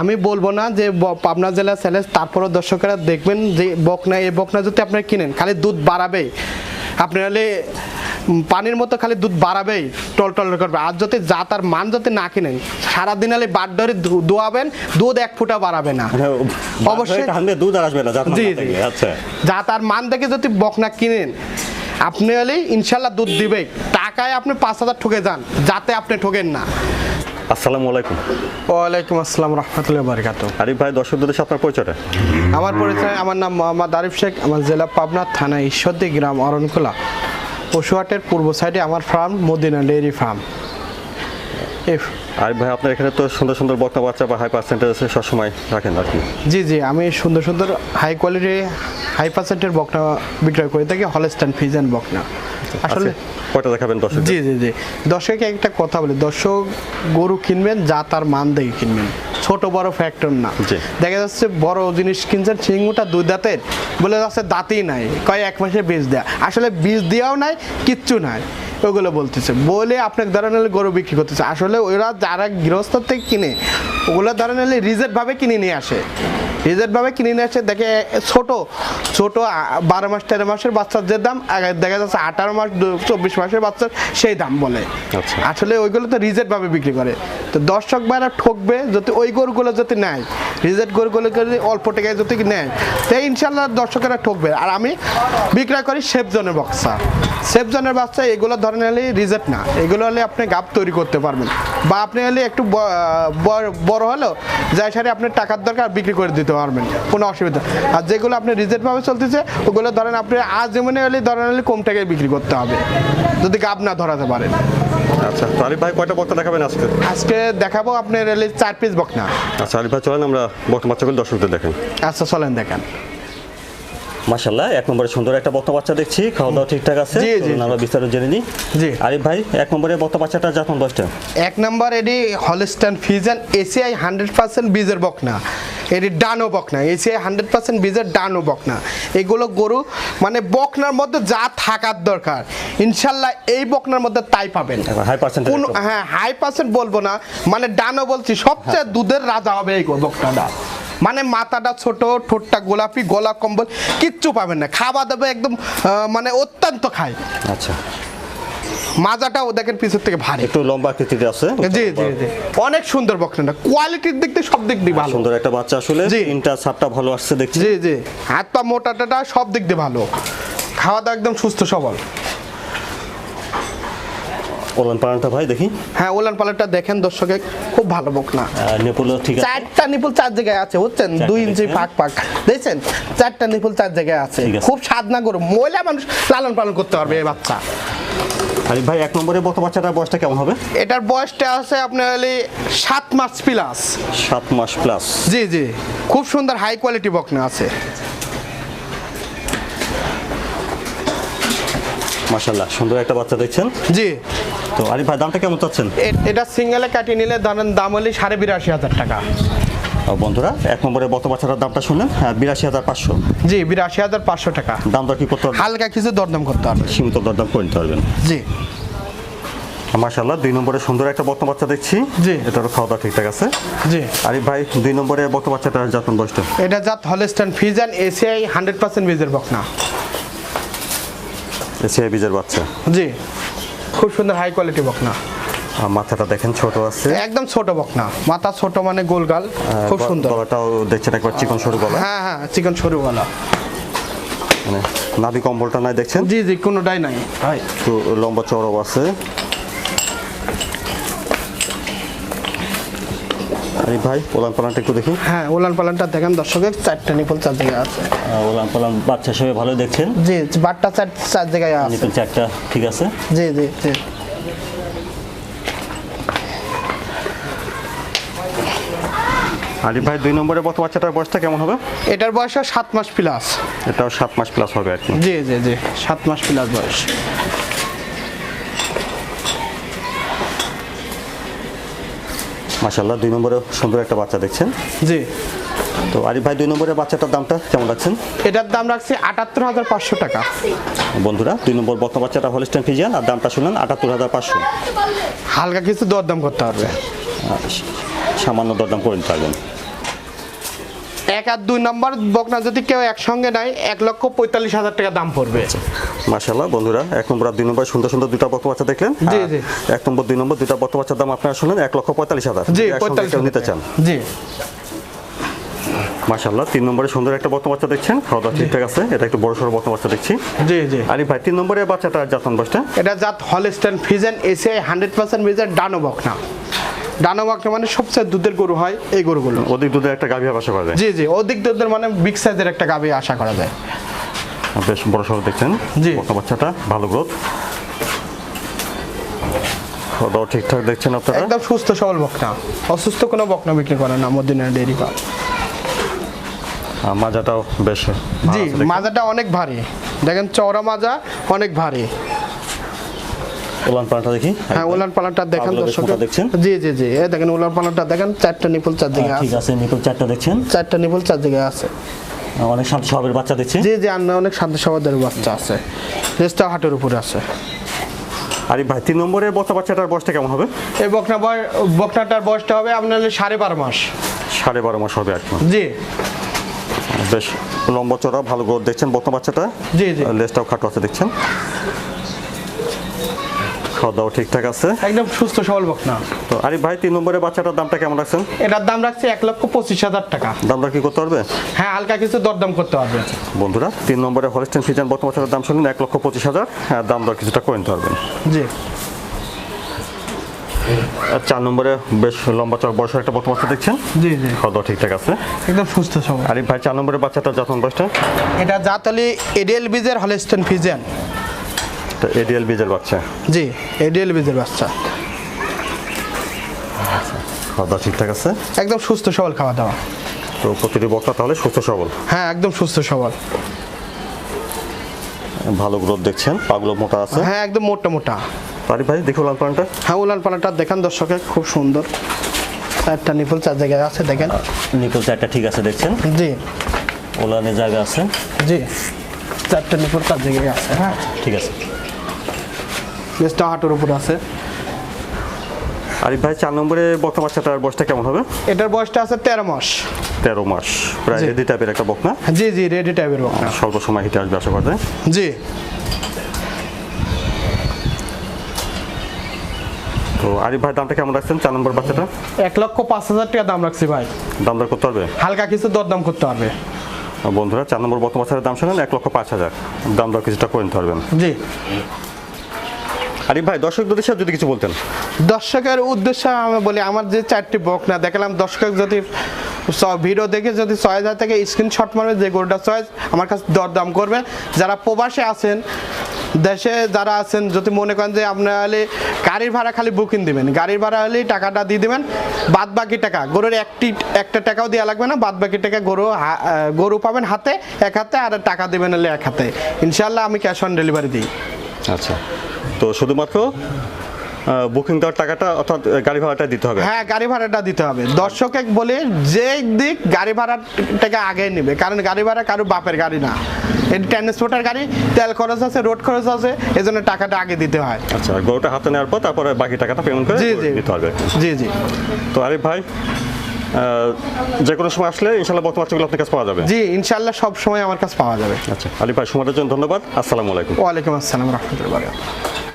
আমি বলব না যে পাবনা জেলা চ্যালেঞ্জ তারপরও দর্শকেরা দেখবেন যে বকনা এই বকনা যদি আপনারা কিনেন খালি দুধ বাড়াবে আপনার হলে পানির মতো খালি দুধ বাড়াবেই টল টল করবে। আর যদি যা তার মান যদি না কিনেন সারাদিন হলে বাট ধরে ধোয়াবেন দুধ এক ফুটা বাড়াবে না। অবশ্যই অবশ্যই। দুধ আসবে না জি, জি। জি। আচ্ছা। যা তার মান দেখে যদি বকনা কিনেন আপনি হলে ইনশাল্লাহ দুধ দিবে টাকায় আপনি পাঁচ হাজার ঠকে যান যাতে আপনি ঠকেন না। আসসালামু আলাইকুম। ওয়ালাইকুম আসসালাম রহমতুল্লাহ বারকাত আরিফ ভাই দর্শকদের সাথে আপনার পরিচয়টা? আমার পরিচয় আমার নাম মোহাম্মদ আরিফ শেখ। আমার জেলা পাবনা থানা ঈশ্বরদী গ্রাম অরণখোলা পশুহাটের পূর্ব সাইডে আমার farm Madina dairy farm. Arif ভাই আপনার এখানে তো সুন্দর সুন্দর বক্তা বাচ্চা বা হাই পার্সেন্টেজ আছে সবসময় রাখেন আর কি। জি জি আমি সুন্দর সুন্দর হাই কোয়ালিটি হাই পার্সেন্টের বকনা বিক্রয় করে থাকি হলস্টান ফিজেন বকনা আসলে কয়টা দেখাবেন দর্শক জি জি জি। দর্শককে একটা কথা বলি। দর্শক গরু কিনবেন যা তার মান দেখে কিনবেন। ছোট বড় ফ্যাক্টর না। দেখা যাচ্ছে বড় জিনিস কিনছেন সিঙ্গুটা দুই দাঁতের বলে যাচ্ছে দাঁতই নাই। কয় এক মাসে বীজ দেয়া। আসলে বীজ দেওয়াও নাই কিচ্ছু নাই। ওগুলো বলতেছে। বলে আপনাকে ধরেন হলে গরু বিক্রি করতেছে। আসলে ওরা যারা গৃহস্থ থেকে কিনে ওগুলো ধরেন হলে রিজেক্ট ভাবে কিনে নিয়ে আসে। রিজেক্ট ভাবে কিনে নিয়ে আসে দেখে ছোট ছোট বারো মাস তেরো মাসের বাচ্চার যে দাম আগে দেখা যাচ্ছে আঠারো মাস চব্বিশ মাসের বাচ্চার সেই দাম বলে। আচ্ছা। আসলে ওইগুলো তো রিজেক্ট ভাবে বিক্রি করে। তো দর্শক ভাইরা ঠকবে যদি ওই গরুগুলো যদি নেয় রিজেক্ট গরুগুলো যদি অল্প টাকায় যদি নেয় তো ইনশাল্লাহ দর্শকেরা ঠকবে। আর আমি বিক্রয় করি সেফজনের বাচ্চা সেফজনের বাচ্চা এগুলো ধরেন হলে রিজেক্ট না এগুলো হলে আপনি গাপ তৈরি করতে পারবেন। বা আপনি হলে একটু বড় হলো যাই সারে আপনার টাকার দরকার বিক্রি করে দিতে পারবেন কোনো অসুবিধা আর যেগুলো আপনি রিজেক্ট ভাবে চলতেছে ওগুলো ধরেন আপনি আজ যেমন হলে ধরেন হলে কম টাকায় বিক্রি করতে হবে যদি গাপ না ধরাতে পারেন। আচ্ছা তো আরিফ ভাই কয়টা বক্তা দেখাবেন আজকে? আজকে দেখাবো আপনার রেলে চার পিস বকনা আচ্ছা আরিফ ভাই চলেন আমরা বক্তা বাচ্চাগুলো দর্শকদের দেখেন আচ্ছা চলেন দেখেন। মাশাল্লাহ এক নম্বরে সুন্দর একটা বক্তা বাচ্চা দেখছি খাওয়া দাওয়া ঠিকঠাক আছে জি, জি, আমরা বিস্তারিত জেনে নিই। জি। আরিফ ভাই এক নম্বরে বক্তা বাচ্চাটা যখন বয়সটা? এক নম্বর এটি Holstein Friesian ACI hundred percent বীজের বকনা এটি ডানো বকনা। এসিআই হান্ড্রেড পার্সেন্ট বীজের ডানো বকনা। এগুলো গরু মানে বকনার মধ্যে যা থাকার দরকার ইনশাল্লাহ এই বকনার মধ্যে তাই পাবেন। কোন হ্যাঁ হাই পার্সেন্ট বলব না মানে ডানো বলছি সবচেয়ে দুধের রাজা হবে এই বকনাটা। মানে মাথাটা ছোট ঠোঁটটা গোলাপি গলা কম্বল কিচ্ছু পাবেন না। খাওয়া দাওয়া একদম মানে অত্যন্ত খায়। আচ্ছা। মাজাটাও দেখেন পিছের থেকে ভারী। একটু লম্বা আকৃতিতে আছে। জি জি জি। অনেক সুন্দর বকনাটা কোয়ালিটির দিক থেকে সব দিক দিয়ে ভালো। সুন্দর একটা বাচ্চা আসলে। তিনটা সাপটা ভালো আসছে দেখছি। জি জি। হাত পা মোটাটা সব দিক দিয়ে ভালো। খাওয়া দাওয়া একদম সুস্থ সবল। ওলান পালানটা ভাই দেখি। হ্যাঁ ওলান পালাটা দেখেন দর্শকে খুব ভালো বকনা নেপুলো ঠিক আছে? চারটা নিপুল চার জায়গায় আছে বুঝছেন? দুই ইঞ্চি পাক পাক। দেখছেন? চারটা নিপুল চার জায়গায় আছে। খুব সাধনা করো মহিলা মানুষ লালন পালন করতে পারবে এই বাচ্চা। আরিফ ভাই এক নম্বরে বক্তা বাচ্চাটার বয়সটা কেমন হবে? এটার বয়সটা আছে আপনার হলে সাত মাস প্লাস সাত মাস প্লাস জি জি। খুব সুন্দর হাই কোয়ালিটি বকনা আছে। মাশাল্লাহ সুন্দর একটা বাচ্চা দেখছেন? জি। তো আরিফ ভাই দামটা কেমন চাচ্ছেন? এটা সিঙ্গেলে কাটিয়ে নিলে দাম হলে সাড়ে বিরাশি হাজার টাকা। আর বন্ধুরা এক নম্বরে বক্তা বাচ্চাটার দামটা শুনলেন হ্যাঁ বিরাশি হাজার পাঁচশো। জি বিরাশি হাজার পাঁচশো টাকা। দাম দর কি করতে পারবেন হালকা কিছু দরদাম করতে হবে। সীমিত দরদাম করে নিতে পারবেন। জি। মাশাল্লাহ দুই নম্বরে সুন্দর একটা বক্তা বাচ্চা দেখছি। জি। এটারও খাওয়া দাওয়া ঠিকঠাক আছে। জি। আরিফ ভাই দুই নম্বরে বক্তা বাচ্চাটার যাতন বয়সটা? এটা জাত Holstein Friesian ACI hundred percent বীজের বকনা। এসিআই বীজের বাচ্চা। জি। খুব সুন্দর হাই কোয়ালিটি বকনা। আর মাথাটা দেখেন ছোট আছে। একদম ছোট বকনা। মাথা ছোট মানে গোলগাল খুব সুন্দর। গলাটাও দেখছেন একবার চিকন সরু গলা? হ্যাঁ হ্যাঁ চিকন সরু গলা। মানে নাভি কম্বলটা নাই দেখছেন? জি জি কোনোটাই নাই। ভাই। একটু লম্বা চড়াও আছে। আরিফ ভাই ওলান পালানটা একটু দেখি। হ্যাঁ ওলান পালানটা দেখেন দর্শকের চারটা নিপল চার জায়গায় আছে। ওলান পালান বাচ্চা হিসেবে ভালো দেখছেন। জি বাটটা চার চার জায়গায় আছে। নিপেল চারটা ঠিক আছে। জি জি জি। আরিফ ভাই দুই নম্বরে বর্তমান বাচ্চাটার বয়সটা কেমন হবে? এটার বয়স সাত মাস প্লাস এটাও সাত মাস প্লাস হবে আর কি জি জি জি সাত মাস প্লাস বয়স। মাশাল্লাহ দুই নম্বরে সুন্দর একটা বাচ্চা দেখছেন। জি। তো আরিফ ভাই দুই নম্বরের বাচ্চাটার দামটা কেমন রাখছেন? এটার দাম রাখছি আটাত্তর হাজার পাঁচশো টাকা। বন্ধুরা দুই নম্বর বর্তমান বাচ্চাটা হলিস্টান ফিজিয়ান আর দামটা শুনলেন আটাত্তর হাজার পাঁচশো। হালকা কিছু দরদাম করতে পারবে সামান্য দরদাম করে নিতে পারবেন। এক আর দুই নম্বর বকনা যদি কেউ একসঙ্গে নেয় এক লক্ষ পঁয়তাল্লিশ হাজার টাকা দাম পড়বে। মাশাল্লাহ বন্ধুরা এক নম্বর আর দুই নম্বর সুন্দর সুন্দর দুটা বক্ত বাচ্চা দেখলেন? জি, জি। এক নম্বর দুই নম্বর দুটা বক্ত বাচ্চার দাম আপনারা শুনলেন এক লক্ষ পঁয়তাল্লিশ হাজার। জি পঁয়তাল্লিশ নিতে চান। জি। মাশাল্লাহ তিন নম্বরে সুন্দর একটা বক্ত বাচ্চা দেখছেন খাওয়া দাওয়া ঠিকঠাক আছে এটা একটু বড় সড়ো বক্ত বাচ্চা দেখছি। জি জি। আরে ভাই তিন নম্বরে বাচ্চাটা জাতন বসটা এটা জাত Holstein Friesian ACI hundred percent মিজের ডানো বকনা। ডানো বকনা মানে সবচেয়ে দুধের গরু হয় এই গরুগুলো। অধিক দুধে একটা গাভী বাসা পাবে জি জি অধিক দুধের মানে বিগ সাইজের একটা গাভি আশা করা যায়। বেশ বড় সড়ো দেখছেন? জি। বাচ্চাটা ভালো গ্রোথ খাওয়া ঠিকঠাক দেখছেন আপনারা? একদম সুস্থ সবল বকনা। অসুস্থ কোনো বকনা বিক্রি করে না মদিনা ডেয়ারি ফার্ম আর মাজাটাও বেশ জি মাজাটা অনেক ভারী। দেখেন চওড়া মাজা অনেক ভারী। উলান পালাটা দেখি। হ্যাঁ উলান পালানটা দেখেন দর্শক দেখছেন? জি জি জি এই দেখেন উলান পালানটা দেখেন চারটা নিপুল চার দিকে ঠিক আছে। আছে নিকল চারটা দেখছেন। চারটা নিপুল চার দিকে আছে। অনেক শান্ত স্বভাবের বাচ্চা দেখছি। জি জি আর অনেক শান্ত সমাদের বাচ্চা আছে। রেস্টা হাটের উপরে আছে। আরে ভাই তিন নম্বরে বস্তা বাচ্চাটার বয়সটা কেমন হবে? এই বকনা বকনাটার বয়সটা হবে আপনার সাড়ে বারো মাস। সাড়ে বারো মাস হবে কি জি। বেশ লম্বা চড়া ভালো গ্রোথ দেখছেন বর্তমান বাচ্চাটা। জি, জি। লেজটাও খাটো আছে দেখছেন। খাওয়া দাওয়া ঠিকঠাক আছে? একদম সুস্থ সবল বকনা তো আরে ভাই তিন নম্বরে বাচ্চাটার দামটা কেমন রাখছেন? এটার দাম রাখছে এক লক্ষ পঁচিশ হাজার টাকা। দামটা কি করতে পারবে হ্যাঁ হালকা কিছু দরদাম করতে পারবে বন্ধুরা তিন নম্বরে হলস্টেন ফিজান বর্তমান বাচ্চাটার দাম শুনলেন এক লক্ষ পঁচিশ হাজার আর দাম দর কিছুটা করে নিতে পারবেন। জি। চার নম্বরে বেশ লম্বা চড়া বয়স একটা বর্তমান দেখছেন? জি জি। খাওয়া ঠিকঠাক আছে? একদম সুস্থ সবল। আরে ভাই চার নম্বরের বাচ্চাটার যত্ন বয়সটা? এটা জাতলি এডিএল বীজের হলেস্টন ফিজেন এডিএল বীজের বাচ্চা। জি এডিএল বীজের বাচ্চা। খাওয়া দাওয়া ঠিকঠাক আছে? একদম সুস্থ সবল খাওয়া দাওয়া তো প্রতিটি বক্তা তাহলে সুস্থ সবল? হ্যাঁ একদম সুস্থ সবল। ভালো গ্রোথ দেখছেন? পাগুলো মোটা আছে? হ্যাঁ একদম মোটা মোটা। আরে ভাই দেখো লাল পানটা। হ্যাঁ উলান পালাটা দেখেন দর্শকে খুব সুন্দর। চারটা নিপুল চার জায়গায় আছে দেখেন। নিকল চারটা ঠিক আছে দেখছেন? জি। ওলানের জায়গা আছে? জি চারটা নিপুল চার জায়গায় আছে হ্যাঁ। ঠিক আছে। বেশটা হাটের উপর আছে। আরে ভাই চার নম্বরে বক্তা বাচ্চাটার বয়সটা কেমন হবে? এটার বয়সটা আছে তেরো মাস। তেরো মাস। প্রায় রেডি টাইপের একটা বকনা? জি জি রেডি টাইপের বকনা। স্বল্প সময় হিটে আসবে আশা করতে জি। তো আরিফ ভাই দামটা কেমন রাখছেন চার নম্বর বাচ্চাটা? এক লক্ষ পাঁচ হাজার টাকা দাম রাখছি ভাই। দাম দর করতে পারবে? হালকা কিছু দরদাম করতে পারবে। বন্ধুরা চার নম্বর বাচ্চাটার দাম শুনেন এক লক্ষ পাঁচ হাজার। দাম দর কিছুটা করে নিতে পারবেন। জি। আরিফ ভাই দর্শকদের হিসাবে যদি কিছু বলতেন। দর্শকের উদ্দেশ্যে আমি বলি আমার যে চারটি বক না দেখালাম দর্শক যদি ভিডিও দেখে যদি ছয় হাজার থেকে স্ক্রিনশট মারবে যে গরুটা চয়েস আমার কাছে দরদাম করবে। যারা প্রবাসে আছেন দেশে যারা আছেন যদি মনে করেন যে আপনার হলে গাড়ির ভাড়া খালি বুকিং দিবেন গাড়ির ভাড়া হলেই টাকাটা দিয়ে দিবেন বাদ বাকি টাকা গরুর একটি একটা টাকাও দেওয়া লাগবে না বাদ বাকি টাকা গরু গরু পাবেন হাতে এক হাতে আর টাকা দেবেন হলে এক হাতে। ইনশাল্লাহ আমি ক্যাশ অন ডেলিভারি দিই। আচ্ছা। তো শুধুমাত্র বুকিং দেওয়ার টাকাটা অর্থাৎ গাড়ি ভাড়াটা দিতে হবে? হ্যাঁ গাড়ি ভাড়াটা দিতে হবে। দর্শকে বলে যে দিক গাড়ি ভাড়াটাকে আগে নেবে কারণ গাড়ি ভাড়া কারও বাপের গাড়ি না। এটি ট্রান্সপোর্টার গাড়ি তেল খরচ আছে রোড খরচ আছে এজন্য টাকাটা আগে দিতে হয়। আচ্ছা আর গরুটা হাতে নেওয়ার পর তারপরে বাকি টাকাটা পেমেন্ট করে দিতে হবে। জি জি। তো আরিফ ভাই যে কোনো সময় আসলে ইনশাল্লাহ বর্তমান বাচ্চাগুলো আপনার কাছে পাওয়া যাবে। জি ইনশাল্লাহ সব সময় আমার কাছে পাওয়া যাবে। আচ্ছা আলী ভাই সময়টার জন্য ধন্যবাদ। আসসালামু আলাইকুম। ওয়ালাইকুম আসসালাম রহমতুল্লাহ